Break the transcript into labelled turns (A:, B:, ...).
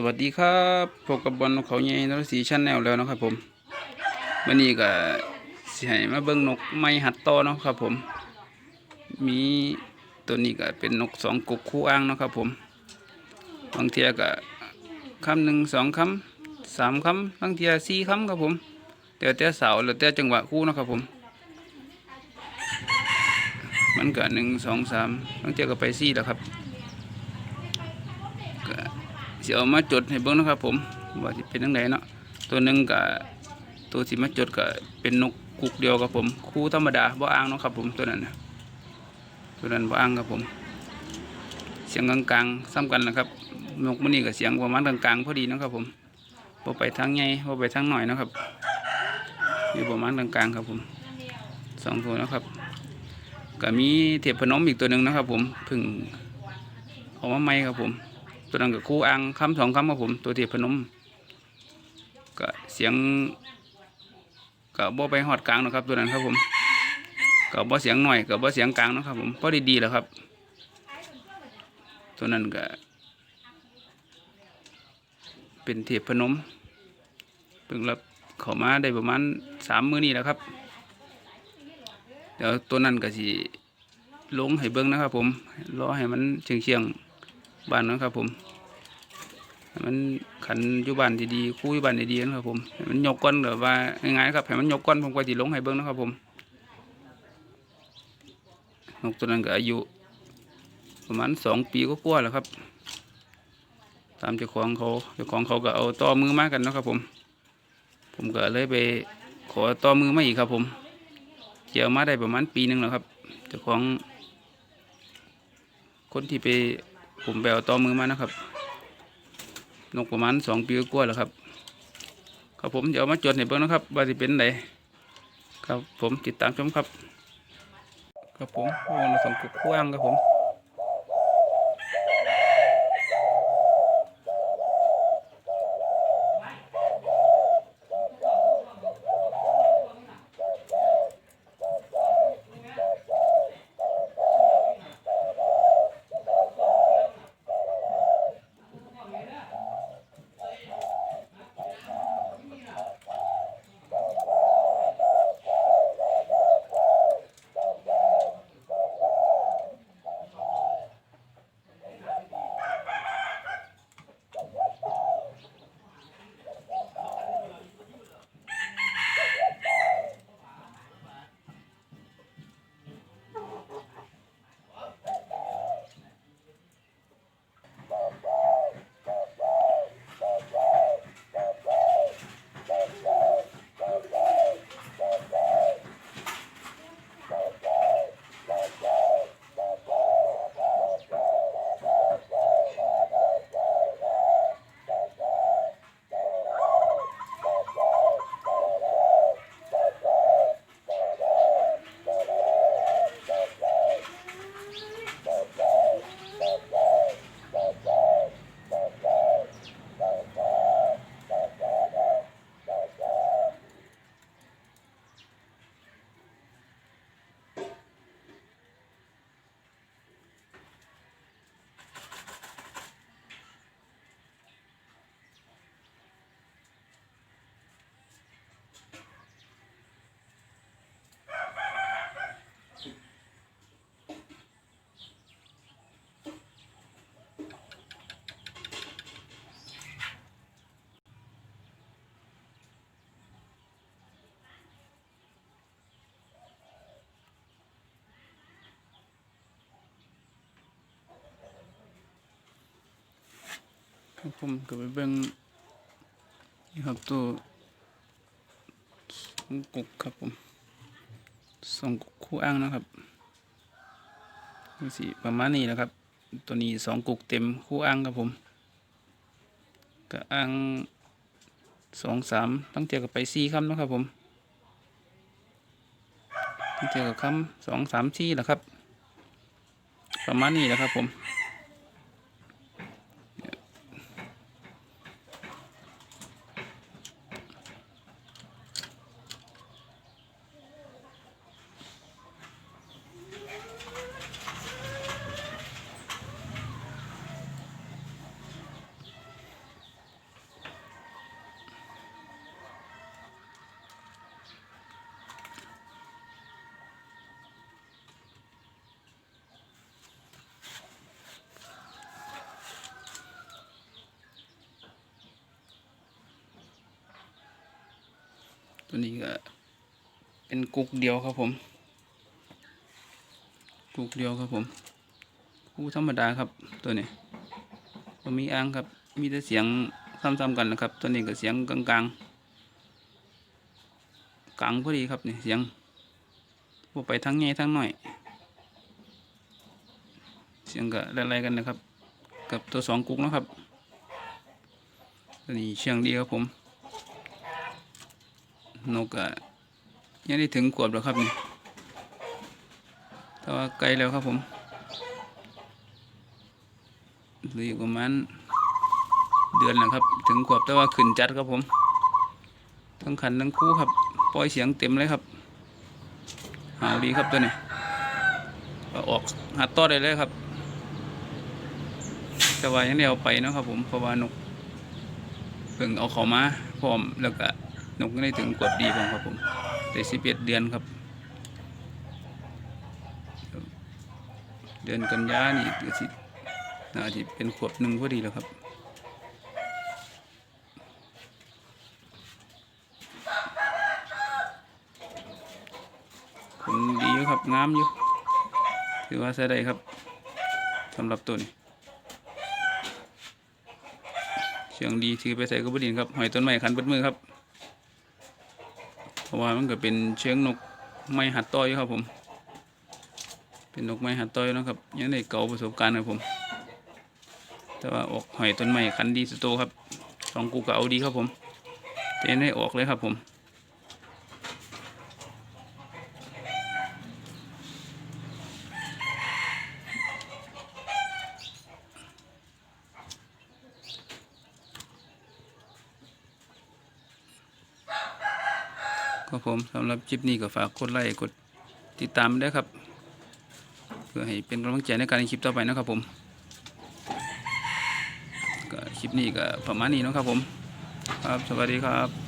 A: สวัสดีครับพบกับบอลนกเขาใหญ่นรสีชั้นแนวแล้วนะครับผมวันนี้ก็สิให้มาเบิ่งนกไม้หัดต่อนะครับผม มีตัวนี้ก็เป็นนกสองกุกคู่อ้างนะครับผมบางเทียก็คำหนึ่งสองคำสามคำบางเทียสี่คำครับผมแต่แต่เสาแล้วแต่จังหวะคู่นะครับผม มันก็หนึ่งสองสามบางเทียก็ไปสี่แล้วครับ สิเอามาจดให้เบิ่งนะครับผมว่าสิเป็นจังไดเนาะตัวหนึ่งก็ตัวสิมาจดก็เป็นนกกุกเดียวกับผมคู่ธรรมดาบ่อ้างเนาะครับผมตัวนั้นตัวนั้นบ่อ้างครับผม เสียงกลางๆซ้ำกันนะครับนกมันนี่ก็เสียงประมาณกลางๆพอดีนะครับผมบ่ไปทางใหญ่บ่ไปทางหน่อยนะครับอยู่ประมาณกลางๆครับผมสองตัวนะครับก็มีเทพพนมอีกตัวหนึ่งนะครับผมพึ่งออกมาใหม่ครับผม ตัวนั้นก็คู่อ่างคำสองคำครับผม ตัวเทียบพนม ก็เสียงก็บ่ไปหอดกลางนะครับ ตัวนั้นครับผมก็บ่เสียงหน่อยก็บ่เสียงกลางนะครับ ผมพอดีๆแล้วครับ ตัวนั้นก็ เป็นเทียบพนมเพิ่งรับเข้ามาได้ประมาณสามมื้อนี้แล้วครับเดี๋ยวตัวนั้นก็สิลงให้เบิ้งนะครับ ผมรอให้มันเชียงเชียง บ้านนะครับผม มันขันอยู่บ้านดีๆคู่อยู่บ้านดีๆนะครับผม มันยกก้อนแบบว่าง่ายๆครับให้มันยกก้อนผมก็สิลงให้เบิ้งนะครับผมนกตัวนั้นก็อายุ ประมาณสองปีก็กว่าๆแล้วครับ ตามเจ้าของเขาเจ้าของเขาก็เอาต่อมือมากันนะครับผม ผมก็เลยไปขอต่อมือมาอีกครับ ผมเจียวมาได้ประมาณปีหนึ่งแล้วครับเจ้าของคนที่ไป ผมไปเอาต่อมือมานะครับ นกประมาณสองปีกว่าแล้วครับครับผมเดี๋ยวเอามาจดให้เบิ่งนะครับว่าจะเป็นไหนครับผมติดตามชมครับ ครับผมโอ้นสองกุกคู่อ่างครับผม ครับผมก็ไปเบิ่งนี่ครับตัวสองกุกครับผมสองกุกคู่อ่างนะครับนี่สิประมาณนี้นะครับ ตัวนี้สองกุกเต็มคู่อ่างครับผมก็อ่างสองสามตั้งเจอกับไปสี่คำนะครับผมตั้งเจอกับคำสองสามสี่แหละครับ ประมาณนี้แหละครับผม ตัวนี้ก็เป็นกุกเดียวครับผม กุกเดียวครับผมคู่ธรรมดาครับตัวนี้ก็มีอ่างครับ มีแต่เสียงซ้ำๆกันนะครับ ตัวนี้ก็เสียงกลางๆ กลางพอดีครับนี่เสียงพวกไปทั้งใหญ่ทั้งน้อย เสียงก็อะไรๆกันนะครับ กับตัวสองกุกนะครับตัวนี้เชียงดีครับผม นกอะยังได้ถึงขวบแล้วครับนี่แต่ว่าไกลแล้วครับผมหลืออีกประมาณเดือนแล้วครับ ถึงขวบแต่ว่าขึ้นจัดครับผมทั้งขันทั้งคู่ครับ ปล่อยเสียงเต็มเลยครับหาวดีครับตัวนี้ก็ออกหัดต่อได้เลยครับแต่ว่ายังได้เอาไปเนาะครับผมเพราะว่านกเพิ่งเอาเขามาพร้อมแล้วก็ นกได้ถึงขวบดีผมครับผมได้สิบเอ็ดเดือนครับ เดือนกันยานี่ก็สิน่าจะเป็นขวบหนึ่งพอดีแล้วครับผลดีอยู่ครับงามอยู่ถือว่าใช้ได้ครับสำหรับตัวนี้เชียงดีถือไปใส่กระบุดินครับหอยต้นไม้ขันเปิดมือครับ เพราะว่ามันก็เป็นเชียงนกไม้หัดต้อยครับผม เป็นนกไม้หัดต้อยนะครับ ยังได้เก่าประสบการณ์ครับผม แต่ว่าออกหอยต้นไม้คันดีสุดโตครับสองกูก็เอาดีครับผมเต้นให้ออกเลยครับผม ครับผมสำหรับคลิปนี้ก็ฝากกดไลค์กดติดตามด้วยครับ เพื่อให้เป็นกำลังใจในการคลิปต่อไปนะครับผมก็คลิปนี้ก็ประมาณนี้นะครับผม ครับสวัสดีครับ